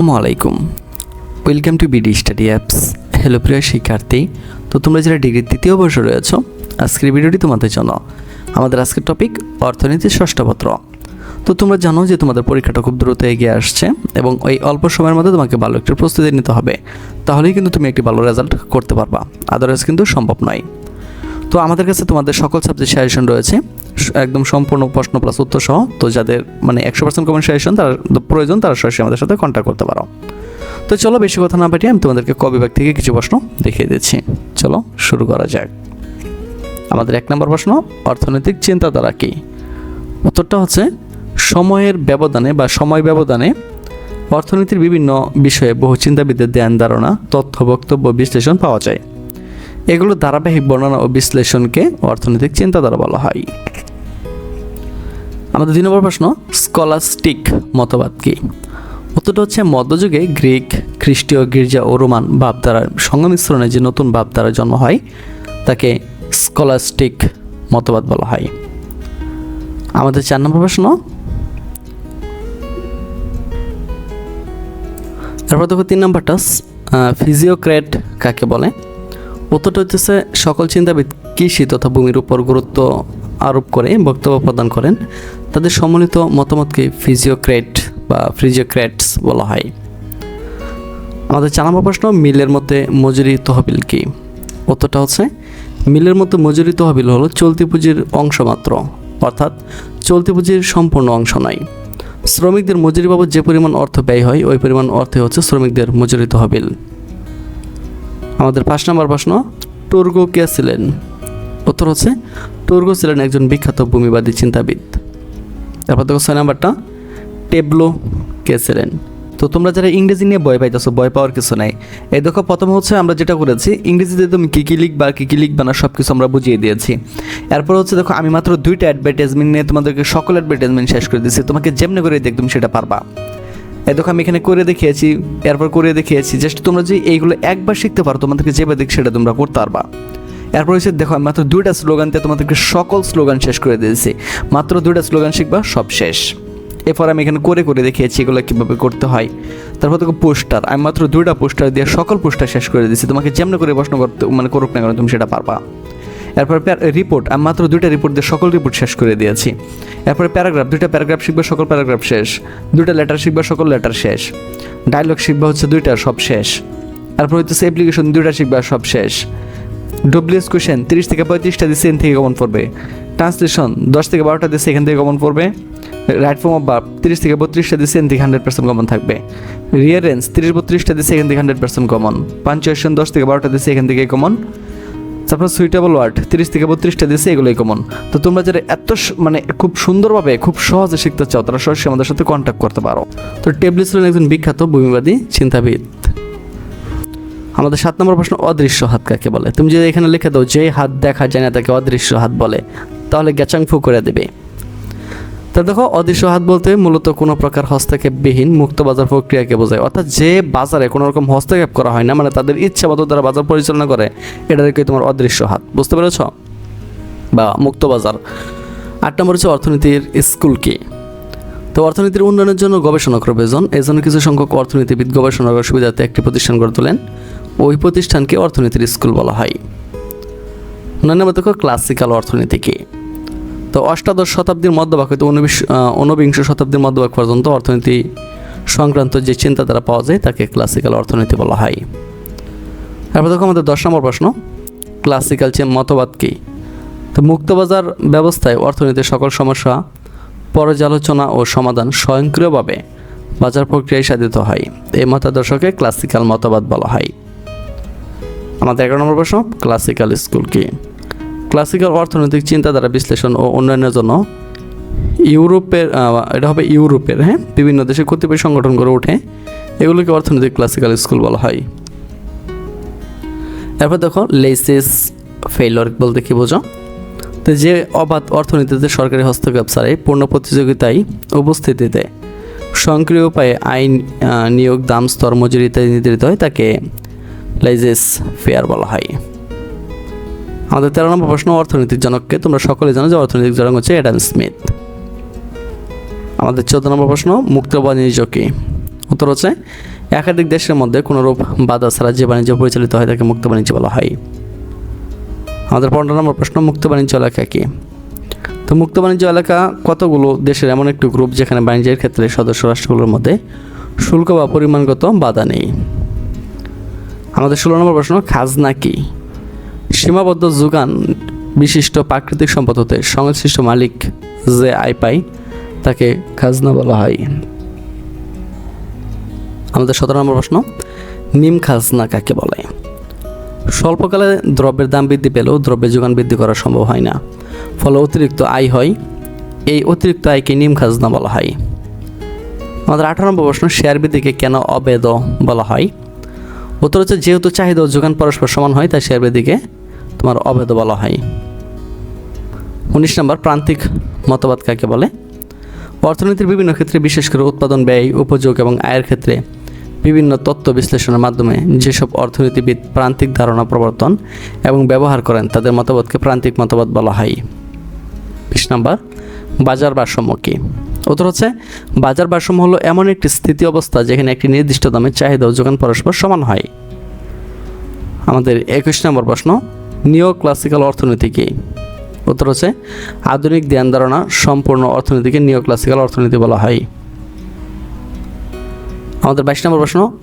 আসসালামু আলাইকুম। Welcome to BD study apps hello প্রিয় শিক্ষার্থী, তো তোমরা যারা ডিগ্রির তৃতীয় বর্ষে রয়েছ, আজকের ভিডিওটি তোমাদের জন্য। আমাদের আজকের টপিক অর্থনীতির ষষ্ঠপত্র তো তোমরা জানো যে তোমাদের পরীক্ষাটা খুব দ্রুত এগিয়ে আসছে এবং ওই অল্প সময়ের মধ্যে তোমাকে ভালো একটা প্রস্তুতি নিতে হবে। তাহলেই কিন্তু তুমি একটি ভালো রেজাল্ট করতে পারবা। আদারওয়াইজ কিন্তু সম্ভব নয়। তো আমাদের কাছে তোমাদের সকল সাবজেক্ট সাজেশন রয়েছে। একদম সম্পূর্ণ প্রশ্ন প্লাস উত্তর সহ। তো যাদের মানে একশো পার্সেন্ট কমেন্ট সাজেশন তার প্রয়োজন, তারা সরাসরি আমাদের সাথে কন্ট্যাক্ট করতে পারো। তো চলো বেশি কথা না পাঠিয়ে আমি তোমাদেরকে ক বিভাগ থেকে কিছু প্রশ্ন দেখিয়ে দিচ্ছি। চলো শুরু করা যাক। আমাদের এক নম্বর প্রশ্ন, অর্থনৈতিক চিন্তাধারা কী? উত্তরটা হচ্ছে, সময়ের ব্যবধানে বা সময় ব্যবধানে অর্থনীতির বিভিন্ন বিষয়ে বহু চিন্তাবিদদের ধ্যান, ধারণা, তথ্য, বক্তব্য, বিশ্লেষণ পাওয়া যায়। এগুলো ধারাবাহিক বর্ণনা ও বিশ্লেষণকে অর্থনৈতিক চিন্তাধারা বলা হয়। আমাদের দুই নম্বর প্রশ্ন, স্কলাস্টিক মতবাদ কি? উত্তরটা হচ্ছে, মধ্যযুগে গ্রিক, খ্রিস্টীয়, গির্জা ও রোমান ভাবধারার সংমিশ্রণে যে নতুন ভাবধারার জন্ম হয়, তাকে স্কলাস্টিক মতবাদ বলা হয়। আমাদের চার নম্বর প্রশ্ন, তারপর দেখো তিন নম্বরটা ফিজিওক্রেট কাকে বলে? উত্তরটা হচ্ছে সকল চিন্তাবিদ কৃষি তথা ভূমির উপর গুরুত্ব আরোপ করে বক্তব্য প্রদান করেন। তাদের সম্মিলিত মতামতকে ফিজিওক্রেট বা ফ্রিজিওক্রেটস বলা হয়। আমাদের চার নম্বর প্রশ্ন, মিলের মতে মজুরি তহবিল কি? উত্তরটা হচ্ছে, মিলের মধ্যে মজুরি তহবিল হলো চলতি পুঁজির অংশ মাত্র, অর্থাৎ চলতি পুঁজির সম্পূর্ণ অংশ নয়। শ্রমিকদের মজুরি বাবদ যে পরিমাণ অর্থ ব্যয় হয়, ওই পরিমাণ অর্থে হচ্ছে শ্রমিকদের মজুরি তহবিল। আমাদের পাঁচ নম্বর প্রশ্ন টুর্গো কে ছিলেন? উত্তর হচ্ছে টুর্গো ছিলেন একজন বিখ্যাত ভূমিবাদী চিন্তাবিদ। তারপর দেখো ছয় নাম্বারটা, টেবলো কে ছিলেন? তো তোমরা যারা ইংরেজি নিয়ে ভয় পাইতেছো, ভয় পাওয়ার কিছু নাই। এই দেখো, প্রথম হচ্ছে আমরা যেটা করেছি, ইংরেজিতে তুমি কী কী লিখবা, কী কী লিখবা না সব কিছু আমরা বুঝিয়ে দিয়েছি। এরপর হচ্ছে দেখো, আমি মাত্র দুইটা অ্যাডভার্টাইজমেন্ট নিয়ে তোমাদেরকে সকল অ্যাডভার্টাইজমেন্ট শেষ করে দিয়েছি, তোমাকে যেমনি করে দেখ তুমি সেটা পারবা। এই দেখো, আমি এখানে করে দেখিয়েছি, এরপর করে দেখিয়েছি জাস্ট তোমরা যে এইগুলো একবার শিখতে পারো, তোমাদেরকে যেভাবে দেখ সেটা তোমরা করতে পারবা। এরপর হচ্ছে, দেখো, আমি মাত্র দুইটা স্লোগান দিয়ে তোমাদেরকে সকল স্লোগান শেষ করে দিয়েছি। মাত্র দুইটা স্লোগান শিখবা, সব শেষ। এরপর আমি এখানে করে করে দেখিয়েছি এগুলো কীভাবে করতে হয়। তারপর দেখো, পোস্টার। আমি মাত্র দুইটা পোস্টার দিয়ে সকল পোস্টার শেষ করে দিয়েছি। তোমাকে যেমন করে প্রশ্ন করতে মানে করুক না কেন, তুমি সেটা পারবা। এরপর রিপোর্ট আমি মাত্র দুইটা রিপোর্ট দিয়ে সকল রিপোর্ট শেষ করে দিয়েছি। এরপরে প্যারাগ্রাফ দুইটা প্যারাগ্রাফ শিখবে, সকল প্যারাগ্রাফ শেষ। দুইটা লেটার শিখবে, সকল লেটার শেষ। ডায়লগ শিখবে, হচ্ছে দুইটা, সব শেষ। তারপর হচ্ছে অ্যাপ্লিকেশন দুইটা শিখবে, সব শেষ। ডব্লিউএস কোয়েশ্চেন তিরিশ থেকে পঁয়ত্রিশটা দিচ্ছে এখান থেকে কমন পড়বে। ট্রান্সলেশন দশ থেকে বারোটা দিচ্ছে এখান থেকে কমন পড়বে। রাইট ফর্ম অফ বার্ব তিরিশ থেকে বত্রিশটা দিচ্ছে এখান থেকে হান্ড্রেড পার্সেন্ট কমন থাকবে। রিয়ারেন্স তিরিশ, বত্রিশটা দিচ্ছে এখান থেকে হান্ড্রেড পার্সেন্ট কমন পাঞ্চুয়েশন দশ থেকে বারোটা দিচ্ছে এখান থেকে কমন তারপর সুইটেবল ওয়ার্ড তিরিশ থেকে বত্রিশটা দিয়েছে, এগুলোই কমন তো তোমরা যারা এত মানে খুব সুন্দরভাবে, খুব সহজে শিখতে চাও, তারা সহজে আমাদের সাথে কন্ট্যাক্ট করতে পারো। তো টেবলিস হলেন একজন বিখ্যাত ভূমিবাদী, চিন্তাবিদ। আমাদের সাত নম্বর প্রশ্ন, অদৃশ্য হাত কাকে বলে? তুমি যদি এখানে লিখে দাও, যে হাত দেখা যায় না, তাকে অদৃশ্য হাত বলে তাহলে গ্যাচাংফু করে দেবে। তা দেখো, অদৃশ্য হাত বলতে মূলত কোনো প্রকার হস্তক্ষেপবিহীন মুক্ত বাজার প্রক্রিয়াকে বোঝায়। অর্থাৎ যে বাজারে কোনো রকম হস্তক্ষেপ করা হয় না মানে তাদের ইচ্ছা মতো তারা বাজার পরিচালনা করে এটাকে তোমার অদৃশ্য হাত। বুঝতে পেরেছ? বা মুক্ত বাজার। আট নম্বর হচ্ছে অর্থনীতির স্কুল কি? তো অর্থনীতির উন্নয়নের জন্য গবেষণা প্রয়োজন এই জন্য কিছু সংখ্যক অর্থনীতিবিদ, গবেষণা গবেষণার সুবিধাতে একটি প্রতিষ্ঠান গড়ে তোলেন। ওই প্রতিষ্ঠানকে অর্থনীতির স্কুল বলা হয়। নয় নম্বর দেখো ক্লাসিক্যাল অর্থনীতি কি? তো অষ্টাদশ শতাব্দীর মধ্যভাগ হয়তো ঊনবিশ ঊনবিংশ শতাব্দীর মধ্যভাগ পর্যন্ত অর্থনীতি সংক্রান্ত যে চিন্তাধারা পাওয়া যায় তাকে ক্লাসিক্যাল অর্থনীতি বলা হয়। তারপর দেখো আমাদের দশ নম্বর প্রশ্ন ক্লাসিক্যাল যে মতবাদ কী? তো মুক্তবাজার ব্যবস্থায় অর্থনীতির সকল সমস্যা, পর্যালোচনা ও সমাধান স্বয়ংক্রিয়ভাবে বাজার প্রক্রিয়ায় সাধিত হয়। এই মতাদর্শকে ক্লাসিক্যাল মতবাদ বলা হয়। আমাদের এগারো নম্বর প্রশ্ন ক্লাসিক্যাল স্কুল কি? ক্লাসিক্যাল অর্থনৈতিক চিন্তাধারা বিশ্লেষণ ও উন্নয়নের জন্য ইউরোপের এটা হবে ইউরোপের হ্যাঁ? বিভিন্ন দেশে কতিপয় সংগঠন গড়ে ওঠে। এগুলোকে অর্থনৈতিক ক্লাসিক্যাল স্কুল বলা হয়। এরপর দেখো, লেসিস ফেইলর বলতে কি বোঝো? তো যে অবাধ অর্থনীতিতে সরকারি হস্তক্ষেপ ছাড়াই পূর্ণ প্রতিযোগিতায় উপস্থিতিতে স্বয়ংক্রিয় উপায়ে আইন নিয়োগ, দাম, স্তর, মজুরি ইত্যাদি নির্ধারিত হয়, তাকে লাইজেস ফেয়ার বলা হয়। আমাদের তেরো নম্বর প্রশ্ন অর্থনৈতিক জনককে তোমরা সকলে জানো যে অর্থনৈতিক জনক হচ্ছে অ্যাডাম স্মিথ। আমাদের চোদ্দ নম্বর প্রশ্ন, মুক্ত বাণিজ্য কি? উত্তর হচ্ছে, একাধিক দেশের মধ্যে কোনোরূপ বাধা ছাড়া যে বাণিজ্য পরিচালিত হয় তাকে মুক্ত বাণিজ্য বলা হয়। আমাদের পনেরো নম্বর প্রশ্ন, মুক্ত বাণিজ্য এলাকা কি? তো মুক্ত বাণিজ্য এলাকা কতগুলো দেশের এমন একটি গ্রুপ যেখানে বাণিজ্যের ক্ষেত্রে সদস্য রাষ্ট্রগুলোর মধ্যে শুল্ক বা পরিমাণগত বাধা নেই? আমাদের ষোলো নম্বর প্রশ্ন, খাজনা কি? সীমাবদ্ধ যোগান বিশিষ্ট প্রাকৃতিক সম্পদ হতে সংশ্লিষ্ট মালিক যে আয় পায়, তাকে খাজনা বলা হয়। আমাদের সতেরো নম্বর প্রশ্ন, নিম খাজনা কাকে বলে? স্বল্পকালে দ্রব্যের দাম বৃদ্ধি পেলেও দ্রব্যের যোগান বৃদ্ধি করা সম্ভব হয় না, ফলে অতিরিক্ত আয় হয়। এই অতিরিক্ত আয়কে নিম খাজনা বলা হয়। আমাদের আঠারো নম্বর প্রশ্ন, শেয়ার বৃদ্ধিকে কেন অবেদ বলা হয়? উত্তর হচ্ছে, যেহেতু চাহিদা ও যোগান পরস্পর সমান হয়, তাই শেয়ার বৃদ্ধিকে তোমার অবেদ বলা হয়। উনিশ নম্বর, প্রান্তিক মতবাদ কাকে বলে? অর্থনীতির বিভিন্ন ক্ষেত্রে বিশেষ করে উৎপাদন, ব্যয়, উপযোগ এবং আয়ের ক্ষেত্রে বিভিন্ন তত্ত্ব বিশ্লেষণের মাধ্যমে যেসব অর্থনীতিবিদ প্রান্তিক ধারণা প্রবর্তন এবং ব্যবহার করেন, তাদের মতবাদকে প্রান্তিক মতবাদ বলা হয়। বিশ নম্বর, বাজার ভারসাম্য কী? উত্তর হচ্ছে, বাজার ভারসাম্য হলো এমন একটি স্থিতি অবস্থা যেখানে একটি নির্দিষ্ট দামে চাহিদা ও যোগান পরস্পর সমান হয়। আমাদের একুশ নম্বর প্রশ্ন নিও ক্লাসিক্যাল অর্থনীতি কী উত্তর হচ্ছে, আধুনিক ধ্যান ধারণা সম্পূর্ণ অর্থনীতিকে নিও ক্লাসিক্যাল অর্থনীতি বলা হয়। আমাদের বাইশ নম্বর প্রশ্ন,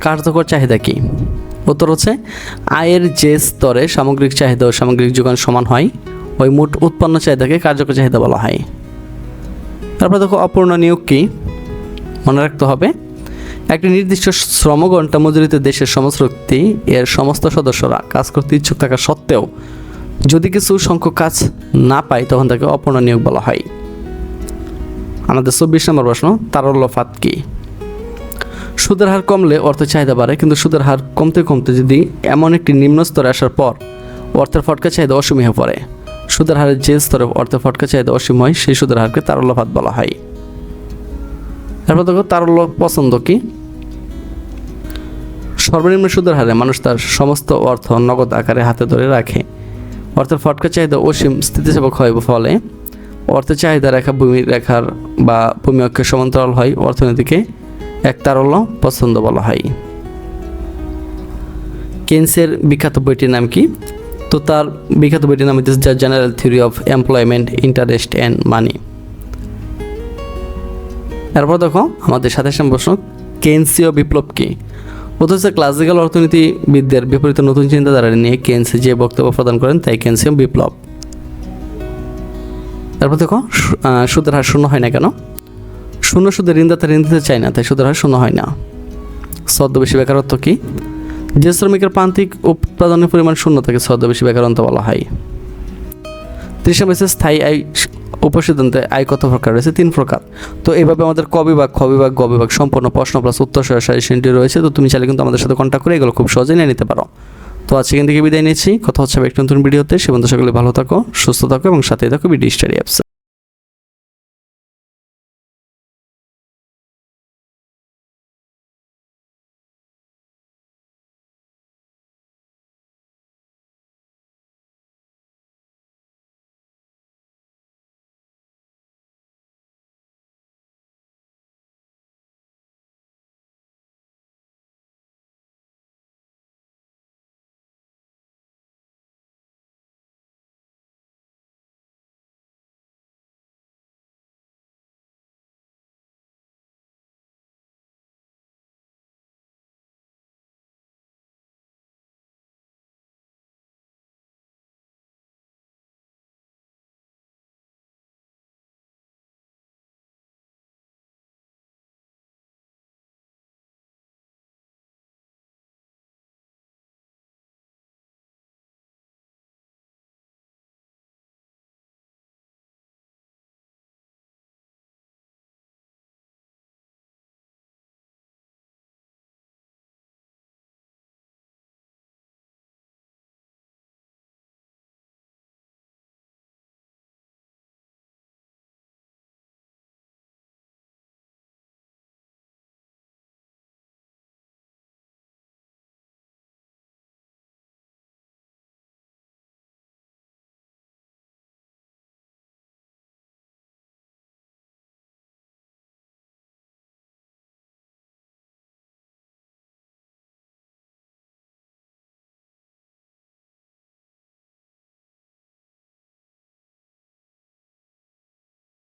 কার্যকর চাহিদা কী? উত্তর হচ্ছে, আয়ের যে স্তরে সামগ্রিক চাহিদা ও সামগ্রিক যোগান সমান হয়, ওই মোট উৎপন্ন চাহিদাকে কার্যকর চাহিদা বলা হয়। তারপর দেখো, অপূর্ণ নিয়োগ কী? মনে রাখতে হবে একটি নির্দিষ্ট শ্রম ঘণ্টা মজুরিতে দেশের সমস্ত এর সমস্ত সদস্যরা কাজ করতে ইচ্ছুক থাকা সত্ত্বেও যদি কিছু সংখ্যক কাজ না পায়, তখন তাকে অপূর্ণ নিয়োগ বলা হয়। আমাদের চব্বিশ নম্বর প্রশ্ন তারল্যফাত কি? সুদের হার কমলে অর্থের চাহিদা বাড়ে, কিন্তু সুদের হার কমতে কমতে যদি এমন একটি নিম্ন স্তরে আসার পর অর্থের ফটকা চাহিদা অসীম হয়ে পড়ে, সুদের হারের যে স্তরে অর্থের ফটকা চাহিদা অসীম হয়, সেই সুদের হারকে তারল্যফাত বলা হয়। তারপর দেখো তারল্য পছন্দ কি? সর্বনিম্ন সুদের হারে মানুষ তার সমস্ত অর্থ নগদ আকারে হাতে ধরে রাখে। অর্থের ফটকা চাহিদা অসীম স্থিতিসেবক হয় ফলে। অর্থের চাহিদা রেখা ভূমি রেখার বা ভূমি অক্ষের সমান্তরাল হয়, অর্থনীতিকে এক তারল্য পছন্দ বলা হয়। কেন্সের বিখ্যাত বইটির নাম কি? তো তার বিখ্যাত বইটির নাম হচ্ছে the general theory of employment, interest, and money. এরপর দেখো, আমাদের সাথে সাথে প্রশ্ন, কেন্সীয় বিপ্লব কি? অথচ ক্লাসিক্যাল অর্থনীতিবিদদের বিপরীত নতুন চিন্তাধারা নিয়ে কেন্স যে বক্তব্য প্রদান করেন, তাই কেন্সীয় বিপ্লব। তারপর দেখো সুদের হার শূন্য হয় না কেন? শূন্য সুদের ঋণদাতা ঋণ দিতে চায় না, তাই সুদের হার শূন্য হয় না। ছদ্মবেশী বেকারত্ব কী? যে শ্রমিকের প্রান্তিক উৎপাদনের পরিমাণ শূন্য থাকে ছদ্মবেশী বেকারত্ব বলা হয়। ত্রিশ মেসে স্থায়ী আয় উপসিদ্ধান্তে আয় কত প্রকার রয়েছে? তিন প্রকার। তো এইভাবে আমাদের কবিভাগ বিভাগ গবিভাগ সম্পূর্ণ প্রশ্ন প্লাস উত্তর সহ সাজেশনটি রয়েছে। তো তুমি চাইলে কিন্তু আমাদের সাথে কন্ট্যাক্ট করে এগুলো খুব সহজে নিয়ে নিতে পারো। তো আজকে এখান থেকে বিদায় নিয়েছি কথা হচ্ছে একটি নতুন ভিডিওতে। সে বন্ধু সকলে ভালো থাকো, সুস্থ থাকো এবং সাথেই থাকো বিডি স্টাডি অ্যাপস